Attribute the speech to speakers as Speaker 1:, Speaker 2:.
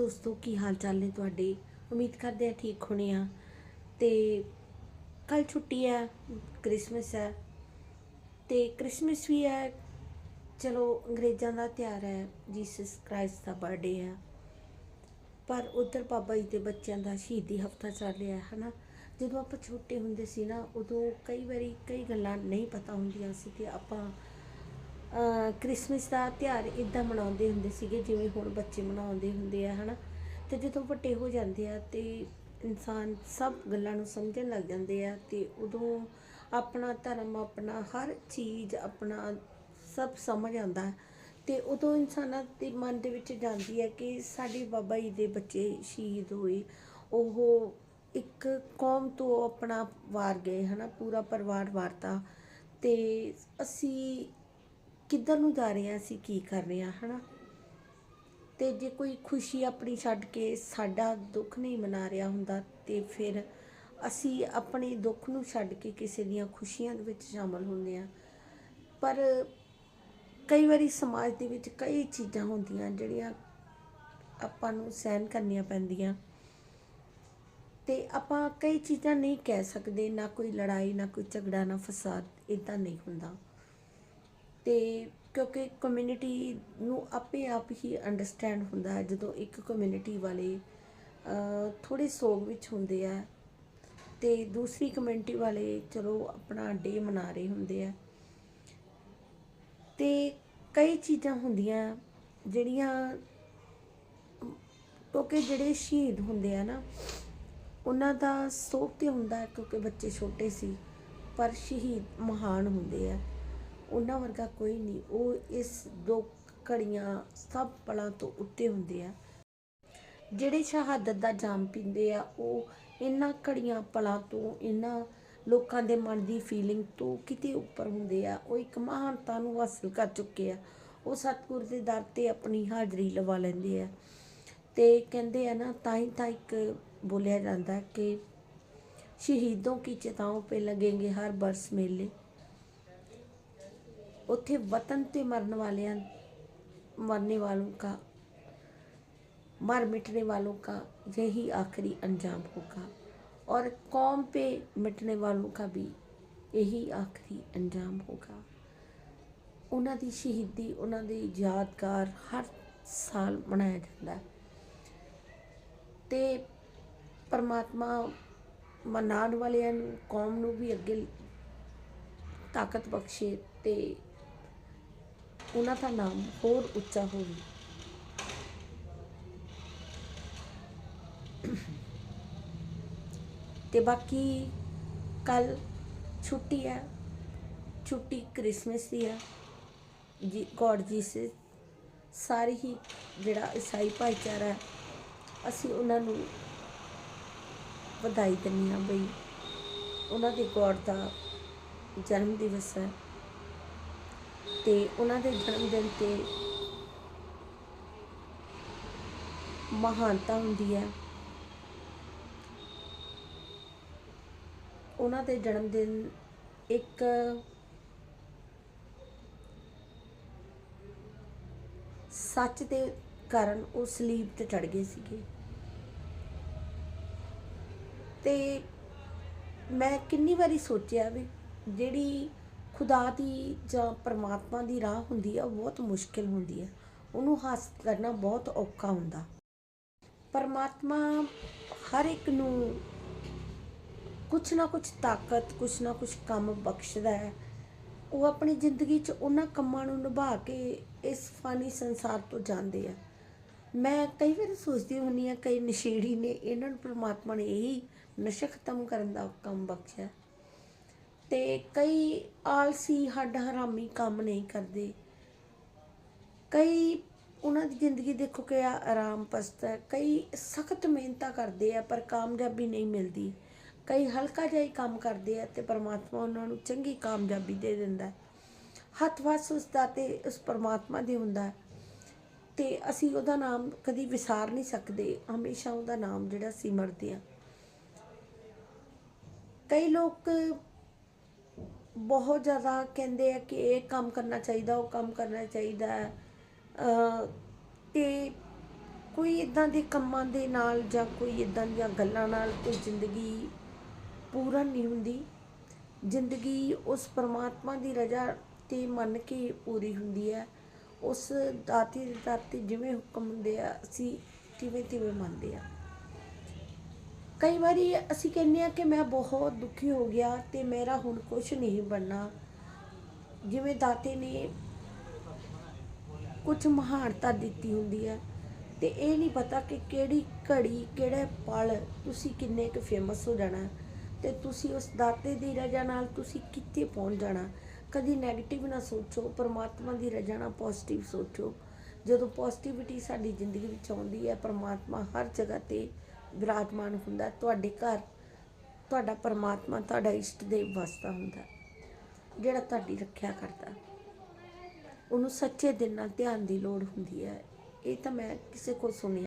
Speaker 1: ਦੋਸਤੋ, ਕੀ ਹਾਲ ਚਾਲ ਨੇ ਤੁਹਾਡੇ? ਉਮੀਦ ਕਰਦੇ ਆ ਠੀਕ ਹੋਣੇ ਆ। ਤੇ ਕੱਲ ਛੁੱਟੀ ਹੈ, ਕ੍ਰਿਸਮਸ ਹੈ। ਤੇ ਕ੍ਰਿਸਮਸ ਵੀ ਹੈ। ਚਲੋ, ਅੰਗਰੇਜ਼ਾਂ ਦਾ ਤਿਉਹਾਰ ਹੈ, ਜੀਸਸ ਕ੍ਰਾਈਸਟ ਦਾ ਬਰਥਡੇ ਹੈ। ਪਰ ਉਧਰ ਬਾਬਾ ਜੀ ਦੇ ਬੱਚਿਆਂ ਦਾ ਸ਼ਹੀਦੀ ਹਫਤਾ ਚੱਲ ਰਿਹਾ ਹੈ, ਹਨਾ? ਜਦੋਂ ਆਪਾਂ ਛੋਟੇ ਹੁੰਦੇ ਸੀ ਨਾ, ਉਦੋਂ ਕਈ ਵਾਰੀ ਕਈ ਗੱਲਾਂ ਨਹੀਂ ਪਤਾ ਹੁੰਦੀਆਂ ਸੀ ਤੇ ਆਪਾਂ ਕ੍ਰਿਸਮਸ ਦਾ ਤਿਉਹਾਰ ਇਦਾਂ ਮਨਾਉਂਦੇ ਹੁੰਦੇ ਸੀਗੇ, ਜਿਵੇਂ ਹੁਣ ਬੱਚੇ ਮਨਾਉਂਦੇ ਹੁੰਦੇ ਆ, ਹਨਾ। ਤੇ ਜਦੋਂ ਵੱਡੇ ਹੋ ਜਾਂਦੇ ਆ ਤੇ ਇਨਸਾਨ ਸਭ ਗੱਲਾਂ ਨੂੰ ਸਮਝਣ ਲੱਗ ਜਾਂਦੇ ਆ ਤੇ ਉਦੋਂ ਆਪਣਾ ਧਰਮ, ਆਪਣਾ ਹਰ ਚੀਜ਼, ਆਪਣਾ ਸਭ ਸਮਝ ਆਉਂਦਾ ਤੇ ਉਦੋਂ ਇਨਸਾਨਾਂ ਦੇ ਮਨ ਦੇ ਵਿੱਚ ਜਾਂਦੀ ਹੈ ਕਿ ਸਾਡੇ ਬਾਬਾ ਜੀ ਦੇ ਬੱਚੇ ਸ਼ਹੀਦ ਹੋਏ। ਉਹ ਇੱਕ ਕੌਮ ਤੋਂ ਆਪਣਾ ਵਾਰ ਗਏ, ਹਨਾ, ਪੂਰਾ ਪਰਿਵਾਰ ਵਾਰਤਾ। ਤੇ ਅਸੀਂ ਕਿੱਧਰ ਨੂੰ ਜਾ ਰਹੇ ਹਾਂ ਅਸੀਂ, ਕੀ ਕਰ ਰਹੇ ਹਾਂ, ਹਨਾ? ਤੇ ਜੇ ਕੋਈ ਖੁਸ਼ੀ ਆਪਣੀ ਛੱਡ ਕੇ ਸਾਡਾ ਦੁੱਖ ਨਹੀਂ ਮਨਾ ਰਿਹਾ ਹੁੰਦਾ, ਤੇ ਫਿਰ ਅਸੀਂ ਆਪਣੇ ਦੁੱਖ ਨੂੰ ਛੱਡ ਕੇ ਕਿਸੇ ਦੀਆਂ ਖੁਸ਼ੀਆਂ ਦੇ ਵਿੱਚ ਸ਼ਾਮਲ ਹੁੰਦੇ ਆ ਪਰ ਕਈ ਵਾਰੀ ਸਮਾਜ ਦੇ ਵਿੱਚ ਕਈ ਚੀਜ਼ਾਂ ਹੁੰਦੀਆਂ ਜਿਹੜੀਆਂ ਆਪਾਂ ਨੂੰ ਸਹਿਨ ਕਰਨੀਆਂ ਪੈਂਦੀਆਂ। ਤੇ ਆਪਾਂ ਕਈ ਚੀਜ਼ਾਂ ਨਹੀਂ ਕਹਿ ਸਕਦੇ, ਨਾ ਕੋਈ ਲੜਾਈ, ਨਾ ਕੋਈ ਝਗੜਾ, ਨਾ ਫਸਾਦ ਇਦਾਂ ਨਹੀਂ ਹੁੰਦਾ। ਤੇ ਕਿਉਂਕਿ ਕਮਿਊਨਿਟੀ ਨੂੰ ਆਪੇ ਆਪ ਹੀ ਅੰਡਰਸਟੈਂਡ ਹੁੰਦਾ ਹੈ, ਜਦੋਂ ਇੱਕ ਕਮਿਊਨਿਟੀ ਵਾਲੇ ਥੋੜੇ ਸੋਗ ਵਿੱਚ ਹੁੰਦੇ ਆ ਤੇ ਦੂਸਰੀ ਕਮਿਊਨਿਟੀ ਵਾਲੇ ਚਲੋ ਆਪਣਾ ਡੇ ਮਨਾ ਰਹੇ ਹੁੰਦੇ ਆ। ਤੇ ਕਈ ਚੀਜ਼ਾਂ ਹੁੰਦੀਆਂ, ਜਿਹੜੀਆਂ ਕਿਉਂਕਿ ਜਿਹੜੇ ਸ਼ਹੀਦ ਹੁੰਦੇ ਆ ਨਾ, ਉਹਨਾਂ ਦਾ ਸੋਗ ਤੇ ਹੁੰਦਾ ਕਿਉਂਕਿ ਬੱਚੇ ਛੋਟੇ ਸੀ, ਪਰ ਸ਼ਹੀਦ ਮਹਾਨ ਹੁੰਦੇ ਆ। ਉਹਨਾਂ ਵਰਗਾ ਕੋਈ ਨਹੀਂ। ਉਹ ਇਸ ਦੋ ਘੜੀਆਂ ਸਭ ਪਲਾਂ ਤੋਂ ਉੱਤੇ ਹੁੰਦੇ ਆ। ਜਿਹੜੇ ਸ਼ਹਾਦਤ ਦਾ ਜਾਮ ਪੀਂਦੇ ਆ, ਉਹ ਇਹਨਾਂ ਘੜੀਆਂ ਪਲਾਂ ਤੋਂ, ਇਹਨਾਂ ਲੋਕਾਂ ਦੇ ਮਨ ਦੀ ਫੀਲਿੰਗ ਤੋਂ ਕਿਤੇ ਉੱਪਰ ਹੁੰਦੇ ਆ। ਉਹ ਇੱਕ ਮਹਾਨਤਾ ਨੂੰ ਹਾਸਲ ਕਰ ਚੁੱਕੇ ਆ। ਉਹ ਸਤਗੁਰ ਦੇ ਦਰ ਤੇ ਆਪਣੀ ਹਾਜ਼ਰੀ ਲਵਾ ਲੈਂਦੇ ਆ। ਤੇ ਕਹਿੰਦੇ ਆ ਨਾ, ਤਾਂ ਹੀ ਤਾਂ ਇੱਕ ਬੋਲਿਆ ਜਾਂਦਾ ਕਿ ਸ਼ਹੀਦੋਂ ਕੀ ਚਿਤਾਓਂ ਪੇ ਲੱਗेंगे ਹਰ ਬਰਸ ਮੇਲੇ। ਉੱਥੇ ਵਤਨ ਤੇ ਮਰਨ ਵਾਲਿਆਂ मरने वालों का मर मिटने वालों का यही आखिरी अंजाम होगा और कौम पे मिटने वालों का भी यही आखिरी अंजाम होगा ਉਹਨਾਂ ਦੀ ਸ਼ਹੀਦੀ ਉਹਨਾਂ ਦੀ ਯਾਦਗਾਰ ਹਰ ਸਾਲ ਮਨਾਇਆ ਜਾਂਦਾ ਹੈ ਤੇ ਪਰਮਾਤਮਾ ਮਨਾਉਣ ਵਾਲਿਆਂ ਨੂੰ ਕੌਮ ਨੂੰ ਵੀ ਅੱਗੇ ਤਾਕਤ ਬਖਸ਼ੇ ਤੇ ਉਹਨਾਂ ਦਾ ਨਾਮ ਹੋਰ ਉੱਚਾ ਹੋਵੇ। ਤੇ ਬਾਕੀ ਕੱਲ ਛੁੱਟੀ ਹੈ। ਛੁੱਟੀ ਕ੍ਰਿਸਮਸ ਦੀ ਹੈ। ਜੀ, ਗੋਡ ਜੀਸਸ, ਸਾਰੇ ਹੀ ਜਿਹੜਾ ਈਸਾਈ ਭਾਈਚਾਰਾ ਹੈ, ਅਸੀਂ ਉਹਨਾਂ ਨੂੰ ਵਧਾਈ ਦਿੰਦੇ ਹਾਂ ਬਈ। ਉਹਨਾਂ ਦੇ ਗੋਡ ਦਾ ਜਨਮ ਦਿਵਸ ਹੈ। ਤੇ ਉਹਨਾਂ ਦੇ ਜਨਮ ਦਿਨ ਤੇ ਮਹਾਨਤਾ ਹੁੰਦੀ ਹੈ। ਉਹਨਾਂ ਦੇ ਜਨਮ ਦਿਨ ਇੱਕ ਸੱਚ ਦੇ ਕਾਰਨ ਉਹ ਸਲੀਬ ਤੇ ਚੜ ਗਏ ਸੀਗੇ। ਤੇ ਮੈਂ ਕਿੰਨੀ ਵਾਰੀ ਸੋਚਿਆ ਵੀ ਜਿਹੜੀ ਖੁਦਾ ਦੀ ਜਾਂ ਪਰਮਾਤਮਾ ਦੀ ਰਾਹ ਹੁੰਦੀ ਆ ਉਹ ਬਹੁਤ ਮੁਸ਼ਕਿਲ ਹੁੰਦੀ ਹੈ ਉਹਨੂੰ ਹਾਸਲ ਕਰਨਾ ਬਹੁਤ ਔਖਾ ਹੁੰਦਾ। ਪਰਮਾਤਮਾ ਹਰ ਇੱਕ ਨੂੰ ਕੁਛ ਨਾ ਕੁਛ ਤਾਕਤ, ਕੁਛ ਨਾ ਕੁਛ ਕੰਮ ਬਖਸ਼ਦਾ ਹੈ। ਉਹ ਆਪਣੀ ਜ਼ਿੰਦਗੀ 'ਚ ਉਹਨਾਂ ਕੰਮਾਂ ਨੂੰ ਨਿਭਾ ਕੇ ਇਸ ਫਾਨੀ ਸੰਸਾਰ ਤੋਂ ਜਾਂਦੇ ਆ। ਮੈਂ ਕਈ ਵਾਰ ਸੋਚਦੀ ਹੁੰਨੀ ਆ ਕਈ ਨਸ਼ੇੜੀ ਨੇ ਇਹਨਾਂ ਨੂੰ ਪ੍ਰਮਾਤਮਾ ਨੇ ਇਹੀ ਨਸ਼ਾ ਖਤਮ ਕਰਨ ਦਾ ਕੰਮ ਬਖਸ਼ਿਆ। ਤੇ ਕਈ ਆਲਸੀ ਹੱਡ ਹਰਾਮੀ ਕੰਮ ਨਹੀਂ ਕਰਦੇ। ਕਈ ਉਹਨਾਂ ਦੀ ਜ਼ਿੰਦਗੀ ਦੇਖੋ ਕਿ ਆ ਆਰਾਮ ਪਸਤ ਹੈ, ਕਈ ਸਖਤ ਮਿਹਨਤਾਂ ਕਰਦੇ ਆ ਪਰ ਕਾਮਯਾਬੀ ਨਹੀਂ ਮਿਲਦੀ। ਕਈ ਹਲਕਾ ਜਿਹਾ ਹੀ ਕੰਮ ਕਰਦੇ ਆ ਤੇ ਪਰਮਾਤਮਾ ਉਹਨਾਂ ਨੂੰ ਚੰਗੀ ਕਾਮਯਾਬੀ ਦੇ ਦਿੰਦਾ ਹੱਥ ਵਸ ਉਸ ਦਾ ਤੇ ਉਸ ਪਰਮਾਤਮਾ ਦੇ ਹੁੰਦਾ ਤੇ ਅਸੀਂ ਉਹਦਾ ਨਾਮ ਕਦੀ ਵਿਸਾਰ ਨਹੀਂ ਸਕਦੇ, ਹਮੇਸ਼ਾ ਉਹਦਾ ਨਾਮ ਜਿਹੜਾ ਸਿਮਰਦੇ ਆ ਕਈ ਲੋਕ ਬਹੁਤ ਜ਼ਿਆਦਾ ਕਹਿੰਦੇ ਆ ਕਿ ਇਹ ਕੰਮ ਕਰਨਾ ਚਾਹੀਦਾ, ਉਹ ਕੰਮ ਕਰਨਾ ਚਾਹੀਦਾ ਹੈ। ਤੇ ਕੋਈ ਇਦਾਂ ਦੇ ਕੰਮਾਂ ਦੇ ਨਾਲ ਜਾਂ ਕੋਈ ਇਦਾਂ ਦੀਆਂ ਗੱਲਾਂ ਨਾਲ ਕੋਈ ਜ਼ਿੰਦਗੀ ਪੂਰਨ ਨਹੀਂ ਹੁੰਦੀ। ਜ਼ਿੰਦਗੀ ਉਸ ਪਰਮਾਤਮਾ ਦੀ ਰਜ਼ਾ ਤੇ ਮੰਨ ਕੇ ਪੂਰੀ ਹੁੰਦੀ ਹੈ। ਉਸ ਦਾਤੀ ਦੇ ਦਾਤੇ ਜਿਵੇਂ ਹੁਕਮ ਹੁੰਦੇ ਆ, ਅਸੀਂ ਤਿਵੇਂ ਤਿਵੇਂ ਮੰਨਦੇ ਆ। ਕਈ ਵਾਰੀ ਅਸੀਂ ਕਹਿੰਦੇ ਆ ਕਿ ਮੈਂ ਬਹੁਤ ਦੁਖੀ ਹੋ ਗਿਆ ਤੇ ਮੇਰਾ ਹੁਣ ਕੁਝ ਨਹੀਂ ਬਣਨਾ। ਜਿਵੇਂ ਦਾਤੇ ਨੇ ਕੁਝ ਮਹਾਨਤਾ ਦਿੱਤੀ ਹੁੰਦੀ ਹੈ ਤੇ ਇਹ ਨਹੀਂ ਪਤਾ ਕਿ ਕਿਹੜੀ ਘੜੀ, ਕਿਹੜੇ ਪਲ ਤੁਸੀਂ ਕਿੰਨੇ ਕੁ ਫੇਮਸ ਹੋ ਜਾਣਾ ਤੇ ਤੁਸੀਂ ਉਸ ਦਾਤੇ ਦੀ ਰਜ਼ਾ ਨਾਲ ਤੁਸੀਂ ਕਿੱਥੇ ਪਹੁੰਚ ਜਾਣਾ। ਕਦੀ 네ਗੇਟਿਵ ਨਾ ਸੋਚੋ, ਪਰਮਾਤਮਾ ਦੀ ਰਜ਼ਾ ਨਾਲ ਪੋਜ਼ਿਟਿਵ ਸੋਚੋ। ਜਦੋਂ ਪੋਜ਼ਿਟਿਵਿਟੀ ਸਾਡੀ ਜ਼ਿੰਦਗੀ ਵਿੱਚ ਆਉਂਦੀ ਹੈ, ਪਰਮਾਤਮਾ ਹਰ ਜਗ੍ਹਾ ਤੇ ਵਿਰਾਜਮਾਨ ਹੁੰਦਾ ਤੁਹਾਡੇ ਘਰ, ਤੁਹਾਡਾ ਪਰਮਾਤਮਾ, ਤੁਹਾਡਾ ਇਸ਼ਟ ਦੇਵ ਵਸਦਾ ਹੁੰਦਾ ਜਿਹੜਾ ਤੁਹਾਡੀ ਰੱਖਿਆ ਕਰਦਾ ਉਹਨੂੰ ਸੱਚੇ ਦਿਲ ਨਾਲ ਧਿਆਨ ਦੀ ਲੋੜ ਹੁੰਦੀ ਹੈ। ਇਹ ਤਾਂ ਮੈਂ ਕਿਸੇ ਕੋਲ ਸੁਣਿਆ